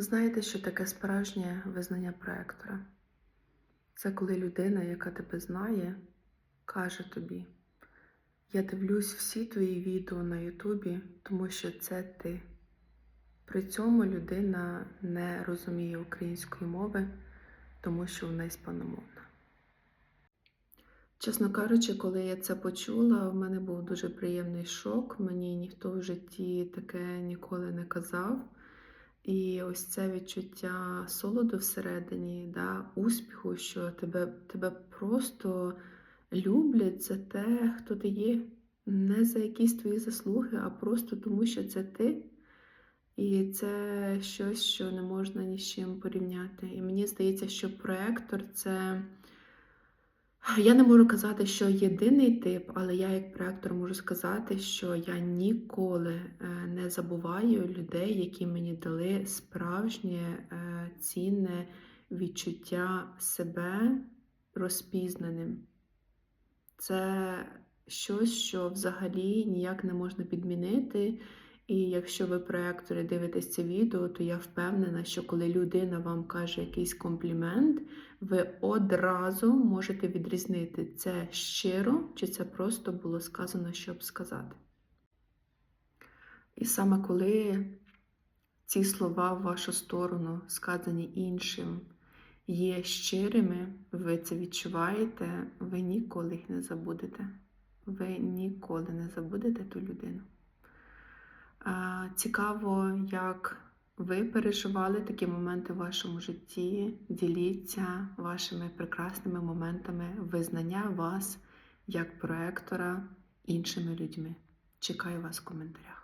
Знаєте, що таке справжнє визнання проектора? Це коли людина, яка тебе знає, каже тобі: Я дивлюсь всі твої відео на Ютубі, тому що це ти. При цьому людина не розуміє української мови, тому що вона іспаномовна. Чесно кажучи, коли я це почула, в мене був дуже приємний шок. Мені ніхто в житті таке ніколи не казав. І ось це відчуття солоду всередині, да, успіху, що тебе, тебе просто люблять за те, хто ти є, не за якісь твої заслуги, а просто тому, що це ти. І це щось, що не можна ні з чим порівняти. І мені здається, що проектор це. Я не можу казати, що єдиний тип, але я як проектор можу сказати, що я ніколи е, не забуваю людей, які мені дали справжнє е, цінне відчуття себе розпізнаним. Це щось, що взагалі ніяк не можна підмінити. І якщо ви проектори дивитесь це відео, то я впевнена, що коли людина вам каже якийсь комплімент, ви одразу можете відрізнити, це щиро чи це просто було сказано, щоб сказати. І саме коли ці слова в вашу сторону, сказані іншим, є щирими, ви це відчуваєте, ви ніколи їх не забудете. Ви ніколи не забудете ту людину. Цікаво, як ви переживали такі моменти в вашому житті. Діліться вашими прекрасними моментами визнання вас як проектора іншими людьми. Чекаю вас в коментарях.